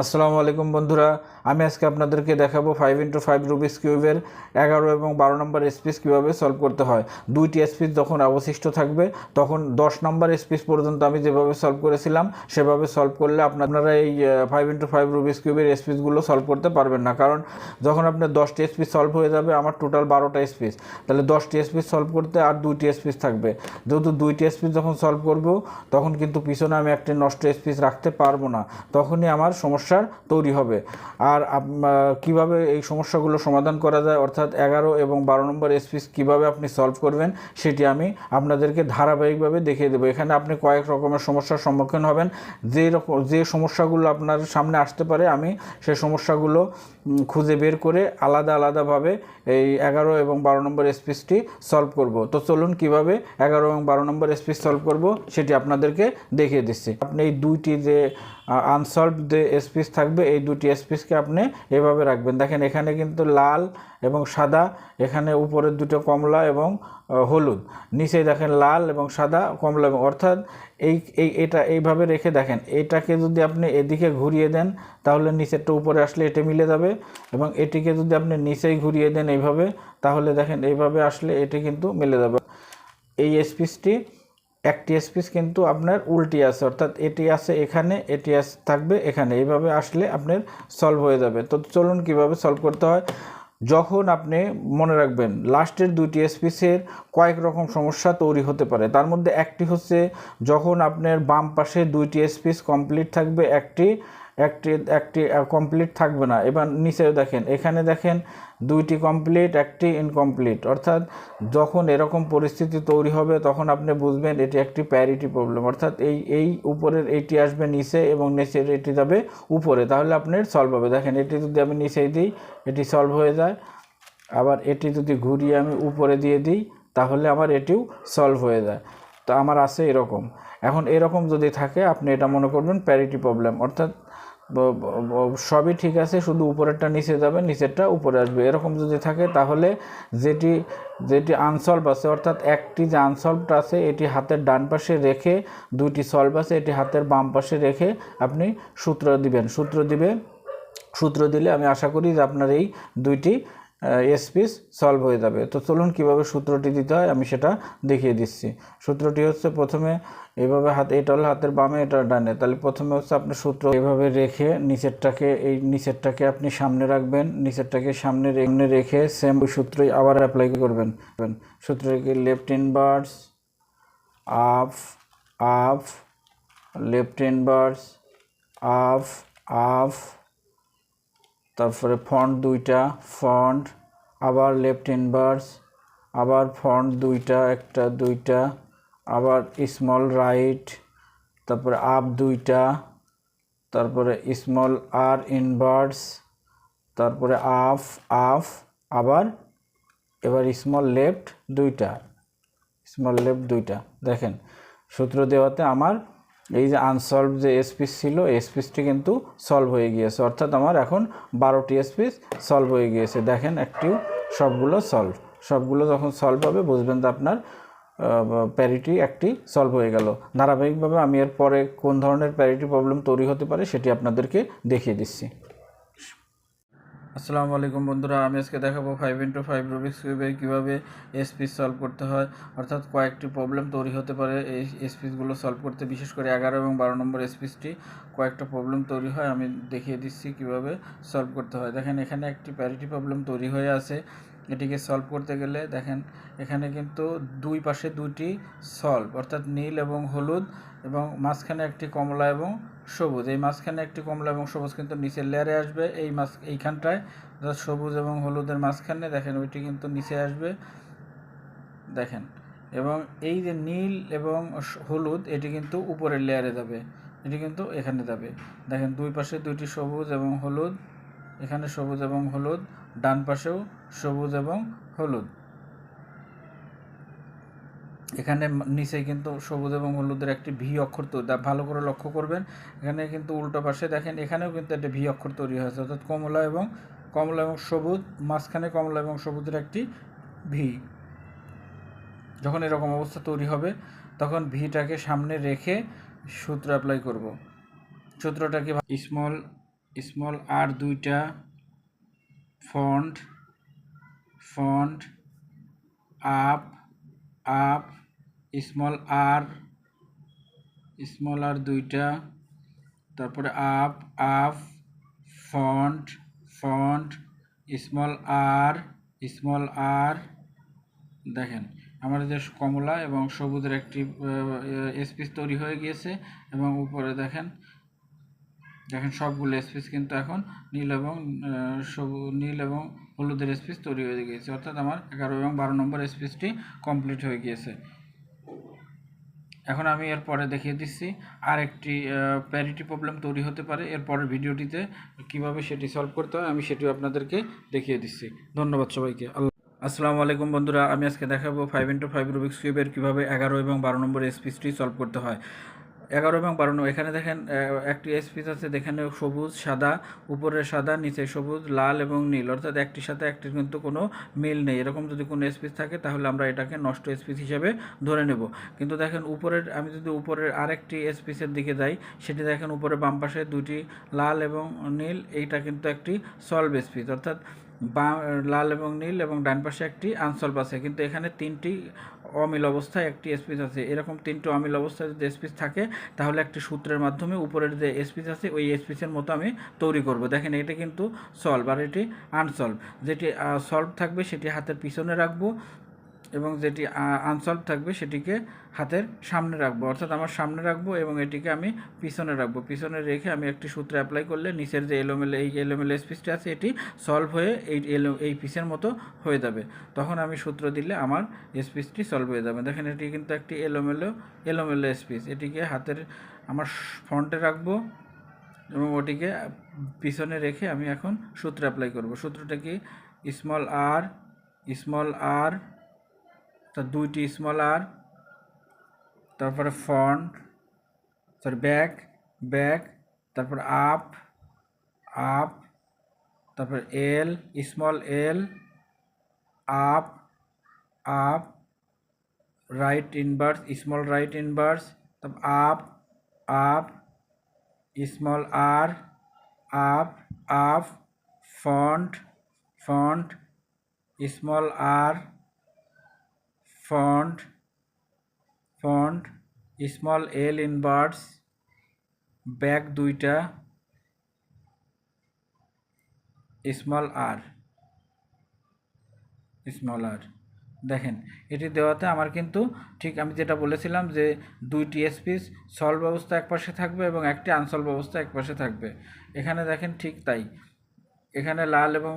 আসসালামু আলাইকুম বন্ধুরা, আমি আজকে আপনাদেরকে দেখাবো ফাইভ ইন্টু ফাইভ রুবিস কিউবের এগারো এবং বারো নম্বর স্পিস কীভাবে সলভ করতে হয়। দুইটি স্পিস যখন অবশিষ্ট থাকবে, তখন দশ নম্বর স্পিস পর্যন্ত আমি যেভাবে সলভ করেছিলাম, সেভাবে সলভ করলে আপনারা এই ফাইভ ইন্টু ফাইভ রুবিস কিউবের স্পিসগুলো সলভ করতে পারবেন না। কারণ যখন আপনার দশটি স্পিস সলভ হয়ে যাবে, আমার টোটাল বারোটা স্পিস তাহলে দশটি স্পিস সলভ করতে আর দুইটি স্পিস থাকবে। যেহেতু দুইটি স্পিস যখন সলভ করব, তখন কিন্তু পিছনে আমি একটি নষ্ট স্পিস রাখতে পারব না। তখনই আমার সমস্যার তৈরি হবে। আর কীভাবে এই সমস্যাগুলো সমাধান করা যায়, অর্থাৎ এগারো এবং বারো নম্বর এসপিস কীভাবে আপনি সলভ করবেন, সেটি আমি আপনাদেরকে ধারাবাহিকভাবে দেখিয়ে দেবো। এখানে আপনি কয়েক রকমের সমস্যার সম্মুখীন হবেন। যে রকম যে সমস্যাগুলো আপনার সামনে আসতে পারে, আমি সেই সমস্যাগুলো খুঁজে বের করে আলাদা আলাদাভাবে এই এগারো এবং বারো নম্বর স্পিসটি সলভ করব। তো চলুন কীভাবে এগারো এবং বারো নম্বর স্পিস সলভ করব, সেটি আপনাদেরকে দেখিয়ে দিচ্ছি। আপনি এই দুইটি যে আনসলভ যে স্পিস থাকবে, এই দুটি স্পিসকে আপনি এভাবে রাখবেন। দেখেন, এখানে কিন্তু লাল এবং সাদা, এখানে উপরের দুটো কমলা এবং হলুদ। নিচে দেখেন লাল এবং সাদা, কমলা এবং অর্থাৎ এই এই, এটা এইভাবে রেখে দেখেন, এটাকে যদি আপনি এদিকে ঘুরিয়ে দেন, তাহলে নিচেরটা উপরে আসলে এটা মিলে যাবে এবং এটিকে যদি আপনি নিচেই ঘুরিয়ে দেন এইভাবে, তাহলে দেখেন এইভাবে আসলে এটি কিন্তু মিলে যাবে। এই স্পিসটি একটি স্পিস কিন্তু আপনার উল্টি আছে, অর্থাৎ এটি আছে এখানে এটি থাকবে এখানে। এইভাবে আসলে আপনার সলভ হয়ে যাবে। তো চলুন কীভাবে সলভ করতে হয়? যখন আপনি মনে রাখবেন, লাস্টের দুইটি স্পিসের কয়েক রকম সমস্যা তৈরি হতে পারে। তার মধ্যে একটি হচ্ছে, যখন আপনার বাম পাশে দুইটি স্পিস কমপ্লিট থাকবে, একটি একটি একটি কমপ্লিট থাকবে না। এবার নিচেও দেখেন, এখানে দেখেন দুইটি কমপ্লিট একটি ইনকমপ্লিট অর্থাৎ যখন এরকম পরিস্থিতি তৈরি হবে, তখন আপনি বুঝবেন এটি একটি প্যারিটি প্রবলেম অর্থাৎ এই এই উপরের এটি আসবে নিচে এবং নিচের এটি যাবে উপরে। তাহলে আপনার সলভ হবে। দেখেন, এটি যদি আমি নিচেই দিই, এটি সলভ হয়ে যায়। আবার এটি যদি ঘুরিয়ে আমি উপরে দিয়ে দিই, তাহলে আমার এটিও সলভ হয়ে যায়। তো আমার আছে এরকম। এখন এরকম যদি থাকে, আপনি এটা মনে করবেন প্যারিটি প্রবলেম অর্থাৎ সবই ঠিক আছে, শুধু উপরেরটা নিচে যাবে, নিচেরটা উপরে আসবে। এরকম যদি থাকে, তাহলে যেটি যেটি আনসলভ আছে, অর্থাৎ একটি যে আনসলভড আছে, এটি হাতের ডান পাশে রেখে, দুইটি সলভ আছে, এটি হাতের বাম পাশে রেখে আপনি সূত্র দিবেন। সূত্র দিবে, সূত্র দিলে আমি আশা করি যে আপনার এই দুইটি এসপিস সলভ হয়ে যাবে। তো চলুন কীভাবে সূত্রটি দিতে হয়, আমি সেটা দেখিয়ে দিচ্ছি। সূত্রটি হচ্ছে, প্রথমে এইভাবে হাত, এটা হলো হাতের বামে, এটা ডানে। তাহলে প্রথমে হচ্ছে আপনি সূত্র এভাবে রেখে নিচেরটাকে, এই নিচেরটাকে আপনি সামনে রাখবেন, নিচেরটাকে সামনে রেখে রেখে সেম সূত্রই আবার অ্যাপ্লাই করবেন। সূত্রকে left inverse up up left inverse up up তারপরে ফন্ট দুইটা ফন্ট আবার লেফট ইনভার্স আবার ফন্ট দুইটা, একটা দুইটা আবার স্মল রাইট তারপরে আপ দুইটা, তারপরে স্মল আর ইনভার্স তারপরে আফ আফ আবার এবার স্মল লেফট দুইটা স্মল লেফট দুইটা। দেখেন, সূত্র দেওয়াতে আমার এই যে আনসলভ যে স্পিস ছিল, এই স্পিসটি কিন্তু সলভ হয়ে গিয়েছে। অর্থাৎ আমার এখন বারোটি স্পিস সলভ হয়ে গিয়েছে। দেখেন, একটিও সবগুলো সলভ সবগুলো যখন সলভ হবে, বুঝবেন তো আপনার প্যারিটি একটি সলভ হয়ে গেল। ধারাবাহিকভাবে আমি এর পরে কোন ধরনের প্যারিটি প্রবলেম তৈরি হতে পারে সেটি আপনাদেরকে দেখিয়ে দিচ্ছি। আসসালামু আলাইকুম বন্ধুরা, আমি আজকে দেখাবো ফাইভ ইন্টু ফাইভ রুবিক্স কিউবে কীভাবে এসপিস সলভ করতে হয়। অর্থাৎ কয়েকটি প্রবলেম তৈরি হতে পারে এই এসপিসগুলো সলভ করতে, বিশেষ করে এগারো এবং বারো নম্বর এসপিসটি কয়েকটা প্রবলেম তৈরি হয়, আমি দেখিয়ে দিচ্ছি কীভাবে সলভ করতে হয়। দেখেন, এখানে একটি প্যারিটি প্রবলেম তৈরি হয়ে আছে। এটিকে সলভ করতে গেলে দেখেন, এখানে কিন্তু দুই পাশে দুটি সলভ অর্থাৎ নীল এবং হলুদ, এবং মাঝখানে একটি কমলা এবং সবুজ। এই মাঝখানে একটি কমলা এবং সবুজ কিন্তু নিচের লেয়ারে আসবে। এই মাছ এইখানটায় সবুজ এবং হলুদের মাঝখানে, দেখেন ওইটি কিন্তু নিচে আসবে। দেখেন, এবং এই যে নীল এবং হলুদ, এটি কিন্তু উপরের লেয়ারে যাবে। এটি কিন্তু এখানে যাবে। দেখেন, দুই পাশে দুইটি সবুজ এবং হলুদ। এখানে সবুজ এবং হলুদ, ডান পাশেও সবুজ এবং হলুদ। এখানে নিচে কিন্তু সবুজ এবং হলুদের একটি ভি অক্ষর তৈরি ভালো করে লক্ষ্য করবেন। এখানে কিন্তু উল্টো পাশে দেখেন, এখানেও কিন্তু একটা ভি অক্ষর তৈরি হয়েছে, অর্থাৎ কমলা এবং কমলা এবং সবুজ, মাঝখানে কমলা এবং সবুজের একটি ভি। যখন এরকম অবস্থা তৈরি হবে, তখন ভিটাকে সামনে রেখে সূত্র অ্যাপ্লাই করব। সূত্রটাকে স্মল স্মল আর দুইটা front front up up, small R small R দুইটা, তারপরে up up front front small R small R, দেখেন, আমাদের কমলা এবং সবুজের একটি স্পিচ তৈরি হয়ে গিয়েছে এবং উপরে দেখেন দেখেন সবগুলো স্পিচ কিন্তু এখন নীল এবং আহ, সবু- নীল এবং হলুদের স্পিচ তৈরি হয়ে গিয়েছে। অর্থাৎ আমার এগারো এবং বারো নম্বর স্পিচটি কমপ্লিট হয়ে গিয়েছে। এখন আমি এরপরে দেখিয়ে দিচ্ছি আর একটি প্যারিটি প্রবলেম তৈরি হতে পারে। এরপরের ভিডিওটিতে কীভাবে সেটি সলভ করতে হয় আমি সেটিও আপনাদেরকে দেখিয়ে দিচ্ছি। ধন্যবাদ সবাইকে। আল্লাহ আসসালামু আলাইকুম বন্ধুরা আমি আজকে দেখাবো ফাইভ ইন্টু ফাইভ রুবিক্স কিউবের কীভাবে এগারো এবং বারো নম্বর স্পিচটি সলভ করতে হয়। এগারো এবং বারো নম্বর। এখানে দেখেন একটি স্পিচ আছে যেখানে সবুজ, সাদা উপরে সাদা, নিচে সবুজ, লাল এবং নীল। অর্থাৎ একটির সাথে একটির কিন্তু কোনো মিল নেই। এরকম যদি কোনো স্পিচ থাকে, তাহলে আমরা এটাকে নষ্ট স্পিচ হিসেবে ধরে নেব। কিন্তু দেখেন, উপরের, আমি যদি উপরের আরেকটি স্পিচের দিকে যাই, সেটি দেখেন, উপরে বাম পাশে দুটি লাল এবং নীল, এইটা কিন্তু একটি সলভ স্পিচ অর্থাৎ বা লাল এবং নীল এবং ডান পাশে একটি আনসলভ আছে। কিন্তু এখানে তিনটি অমিল অবস্থায় একটি স্পিচ আছে। এরকম তিনটি অমিল অবস্থায় যদি স্পিচ থাকে, তাহলে একটি সূত্রের মাধ্যমে উপরের যে স্পিচ আছে, ওই স্পিচের মতো আমি তৈরি করব। দেখেন, এটা কিন্তু সলভ আর এটি আনসলভ যেটি সলভ থাকবে, সেটি হাতের পিছনে রাখব। এবং যেটি আনসলভ থাকবে সেটিকে হাতের সামনে রাখব। অর্থাৎ আমার সামনে রাখব এবং এটিকে আমি পিছনে রাখব। পিছনে রেখে আমি একটি সূত্র অ্যাপ্লাই করলে নিচের যে এলোমেলো, এই এলোমেলো স্পিচটা আছে, এটি সলভ হয়ে এই এলো, এই পিসের মতো হয়ে যাবে। তখন আমি সূত্র দিলে আমার স্পিচটি সলভ হয়ে যাবে। দেখেন, এটি কিন্তু একটি এলোমেলো এলোমেলো স্পিচ এটিকে হাতের, আমার ফ্রন্টে রাখব এবং ওটিকে পিছনে রেখে আমি এখন সূত্র অ্যাপ্লাই করব। সূত্রটা কি? স্মল আর স্মল আর তা দুইটি স্মল আর তারপরে ফন্ট সরি ব্যাক ব্যাক তারপর আপ আপ তারপর L small L up up right inverse small right inverse তারপর up up small R up up front front small R front front small L inverse back দুইটা small R small R দেখেন, এটি দেওয়াতে আমার কিন্তু ঠিক আমি যেটা বলেছিলাম যে দুইটি স্পিচ সলভ অবস্থা একপাশে থাকবে এবং একটি আনসলভ অবস্থা একপাশে থাকবে। এখানে দেখেন ঠিক তাই। এখানে লাল এবং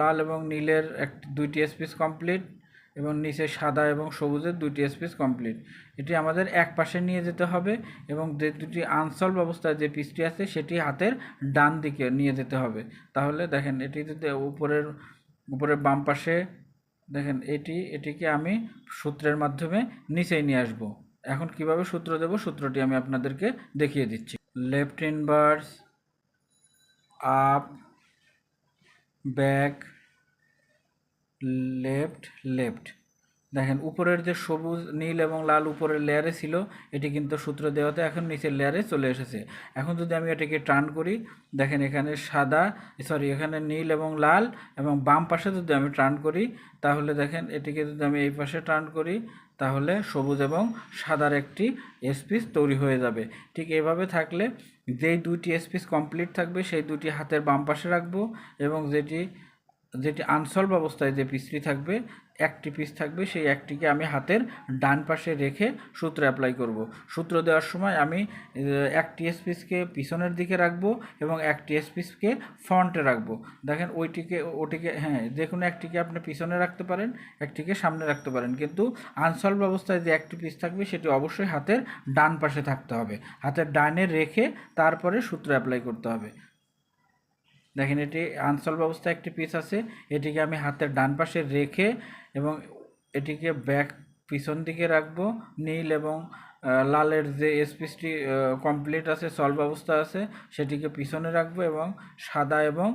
লাল এবং নীলের একটি দুইটি স্পিচ কমপ্লিট এবং নিচে সাদা এবং সবুজের দুইটি স্পিচ কমপ্লিট এটি আমাদের এক পাশে নিয়ে যেতে হবে এবং যে দুটি আনসলভ অবস্থায় যে পিসটি আছে সেটি হাতের ডান দিকে নিয়ে যেতে হবে। তাহলে দেখেন এটি যদি উপরের উপরের বাম পাশে দেখেন এটি, এটিকে আমি সূত্রের মাধ্যমে নিচেই নিয়ে আসব। এখন কীভাবে সূত্র দেব? সূত্রটি আমি আপনাদেরকে দেখিয়ে দিচ্ছি। Left inverse up back left left. দেখেন, উপরের যে সবুজ, নীল এবং লাল উপরের লেয়ারে ছিল, এটি কিন্তু সূত্র দেওয়াতে এখন নিচের লেয়ারে চলে এসেছে। এখন যদি আমি এটাকে টার্ন করি, দেখেন এখানে সাদা, সরি, এখানে নীল এবং লাল এবং বাম পাশে যদি আমি টার্ন করি, তাহলে দেখেন এটিকে যদি আমি এই পাশে টার্ন করি, তাহলে সবুজ এবং সাদার একটি স্পিচ তৈরি হয়ে যাবে। ঠিক এভাবে থাকলে যেই দুইটি স্পিচ কমপ্লিট থাকবে, সেই দুটি হাতের বাম পাশে রাখব এবং যেটি যেটি আনসলভ অবস্থায় যে পিসটি থাকবে, একটি পিস থাকবে, সেই একটিকে আমি হাতের ডান পাশে রেখে সূত্র অ্যাপ্লাই করব। সূত্র দেওয়ার সময় আমি একটি পিসকে পিছনের দিকে রাখব এবং একটি পিসকে ফ্রন্টে রাখব। দেখেন ওইটিকে, ওটিকে হ্যাঁ যে কোনো একটিকে আপনি পিছনে রাখতে পারেন, একটিকে সামনে রাখতে পারেন। কিন্তু আনসলভ অবস্থায় যে একটি পিস থাকবে, সেটি অবশ্যই হাতের ডান পাশে থাকতে হবে। হাতের ডানে রেখে তারপরে সূত্র অ্যাপ্লাই করতে হবে। দেখেন এটি আনসলভ অবস্থায় একটি পিস আছে। এটিকে আমি হাতের ডান পাশে রেখে এবং এটিকে ব্যাক পিছন দিকে রাখব। নীল এবং লালের যে স্পিচটি কমপ্লিট আছে সলভ অবস্থা আছে, সেটিকে পিছনে রাখব এবং সাদা এবং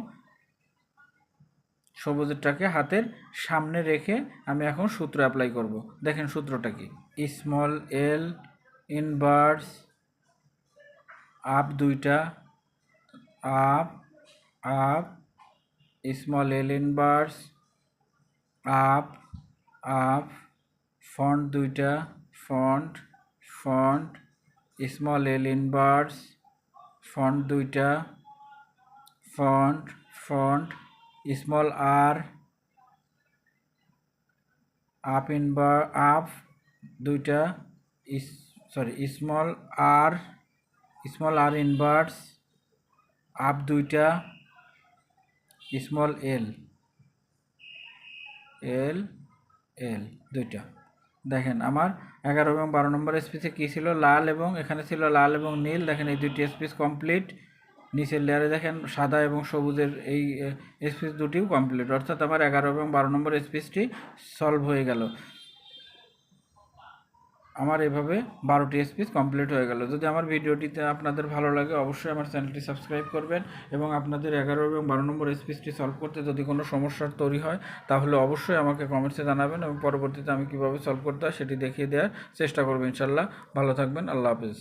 সবুজেরটাকে হাতের সামনে রেখে আমি এখন সূত্র অ্যাপ্লাই করব। দেখেন সূত্রটা কি? স্মল এল ইনভার্স আপ দুইটা up up small L inverse up up front দুইটা front front small L inverse front দুইটা front front small R up inverse up দুইটা sorry small R small R inverse up দুইটা small L L L, দুইটা। দেখেন, আমার এগারো এবং বারো নম্বর স্পিসে কী ছিল? লাল এবং এখানে ছিল লাল এবং নীল। দেখেন, এই দুইটি স্পিস কমপ্লিট নিচের লেয়ারে দেখেন, সাদা এবং সবুজের এই স্পিস দুটিও কমপ্লিট অর্থাৎ আমার এগারো এবং বারো নম্বর স্পিসটি সলভ হয়ে গেল। আমার এভাবে বারোটি স্পিচ কমপ্লিট হয়ে গেল। যদি আমার ভিডিওটিতে আপনাদের ভালো লাগে, অবশ্যই আমার চ্যানেলটি সাবস্ক্রাইব করবেন এবং আপনাদের এগারো এবং বারো নম্বর স্পিচটি সলভ করতে যদি কোনো সমস্যার তৈরি হয়, তাহলে অবশ্যই আমাকে কমেন্টসে জানাবেন এবং পরবর্তীতে আমি কীভাবে সলভ করতে হয় সেটি দেখিয়ে দেওয়ার চেষ্টা করব ইনশাল্লাহ। ভালো থাকবেন, আল্লাহ হাফিজ।